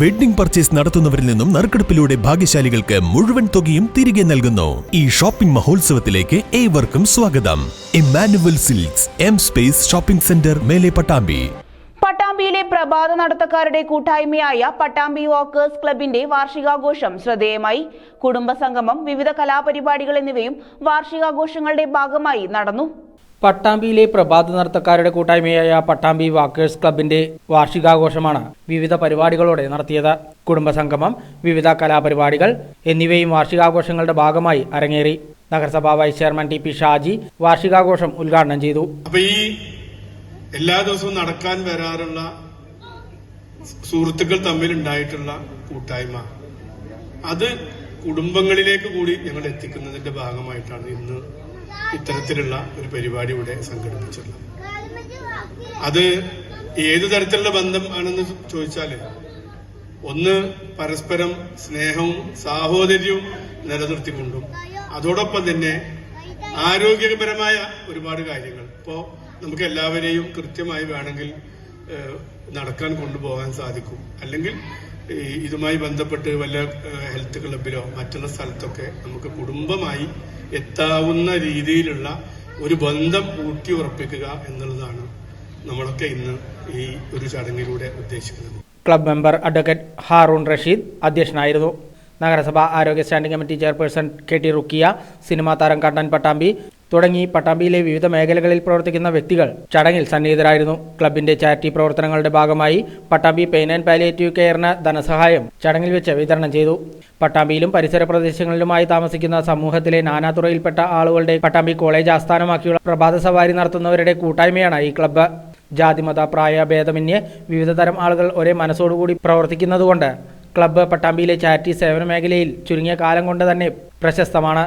Wedding purchase നടത്തുന്നവരിൽ നിന്നും നറുക്കെടുപ്പിലൂടെ ഭാഗ്യശാലികൾക്ക് മുഴുവൻ തുകയും തിരികെ നൽകുന്നു. ഈ ഷോപ്പിംഗ് മഹോത്സവത്തിലേക്ക് ഏവർക്കും സ്വാഗതം. Emmanuel Silks M space shopping centre Mele Pattambi. പട്ടാമ്പിയിലെ പ്രഭാത നടത്തക്കാരുടെ കൂട്ടായ്മയായ പട്ടാമ്പി വാക്കേഴ്സ് ക്ലബിന്റെ വാർഷികാഘോഷം ശ്രദ്ധേയമായി. കുടുംബസംഗമം വിവിധ കലാപരിപാടികൾ എന്നിവയും വാർഷികാഘോഷങ്ങളുടെ ഭാഗമായി നടന്നു. പട്ടാമ്പിയിലെ പ്രഭാത നർത്തക്കാരുടെ കൂട്ടായ്മയായ പട്ടാമ്പി വാക്കേഴ്സ് ക്ലബിന്റെ വാർഷികാഘോഷമാണ് വിവിധ പരിപാടികളോടെ നടത്തിയത്. കുടുംബസംഗമം വിവിധ കലാപരിപാടികൾ എന്നിവയും വാർഷികാഘോഷങ്ങളുടെ ഭാഗമായി അരങ്ങേറി. നഗരസഭാ vice chairman T P Shaji വാർഷികാഘോഷം ഉദ്ഘാടനം ചെയ്തു. അപ്പൊ ഈ എല്ലാ ദിവസവും നടക്കാൻ വരാറുള്ള സുഹൃത്തുക്കൾ തമ്മിൽ ഉണ്ടായിട്ടുള്ള കൂട്ടായ്മ അത് കുടുംബങ്ങളിലേക്ക് കൂടി ഞങ്ങൾ എത്തിക്കുന്നതിന്റെ ഭാഗമായിട്ടാണ് ഇന്ന് ഇത്തരത്തിലുള്ള ഒരു പരിപാടി ഇവിടെ സംഘടിപ്പിച്ചിട്ടുള്ളത്. അത് ഏതു തരത്തിലുള്ള ബന്ധം ആണെന്ന് ചോദിച്ചാൽ ഒന്ന് പരസ്പരം സ്നേഹവും സാഹോദര്യവും നിലനിർത്തിക്കൊണ്ടും അതോടൊപ്പം തന്നെ ആരോഗ്യപരമായ ഒരുപാട് കാര്യങ്ങൾ. ഇപ്പോ നമുക്ക് എല്ലാവരെയും കൃത്യമായി വേണമെങ്കിൽ നടക്കാൻ കൊണ്ടുപോകാൻ സാധിക്കും. അല്ലെങ്കിൽ ഇതുമായി ബന്ധപ്പെട്ട് വല്ല ഹെൽത്ത് ക്ലബിലോ മറ്റുള്ള സ്ഥലത്തൊക്കെ നമുക്ക് കുടുംബമായി എത്താവുന്ന രീതിയിലുള്ള ഒരു ബന്ധം ഊട്ടി ഉറപ്പിക്കുക എന്നുള്ളതാണ് നമ്മളൊക്കെ ഇന്ന് ഈ ഒരു ചടങ്ങിലൂടെ ഉദ്ദേശിക്കുന്നത്. Club member advocate Haroon Rasheed അധ്യക്ഷനായിരുന്നു. നഗരസഭ ആരോഗ്യ standing committee chairperson K T Rukkiya cinema താരം കണ്ണൻ പട്ടാമ്പി തുടങ്ങി പട്ടാമ്പിയിലെ വിവിധ മേഖലകളിൽ പ്രവർത്തിക്കുന്ന വ്യക്തികൾ ചടങ്ങിൽ സന്നിഹിതരായിരുന്നു. ക്ലബിന്റെ ചാരിറ്റി പ്രവർത്തനങ്ങളുടെ ഭാഗമായി പട്ടാമ്പി പെയിൻ ആൻഡ് പാലിയേറ്റീവ് കെയറിന് ധനസഹായം ചടങ്ങിൽ വെച്ച് വിതരണം ചെയ്തു. പട്ടാമ്പിയിലും പരിസര പ്രദേശങ്ങളിലുമായി താമസിക്കുന്ന സമൂഹത്തിലെ നാനാതുറയിൽപ്പെട്ട ആളുകളുടെ പട്ടാമ്പി കോളേജ് ആസ്ഥാനമാക്കിയുള്ള പ്രഭാത സവാരി നടത്തുന്നവരുടെ കൂട്ടായ്മയാണ് ഈ ക്ലബ്ബ്. ജാതിമത പ്രായ ഭേദമന്യേ വിവിധ തരം ആളുകൾ ഒരേ മനസ്സോടുകൂടി പ്രവർത്തിക്കുന്നതുകൊണ്ട് ക്ലബ്ബ് പട്ടാമ്പിയിലെ ചാരിറ്റി സേവന മേഖലയിൽ ചുരുങ്ങിയ കാലം കൊണ്ട് തന്നെ പ്രശസ്തമാണ്.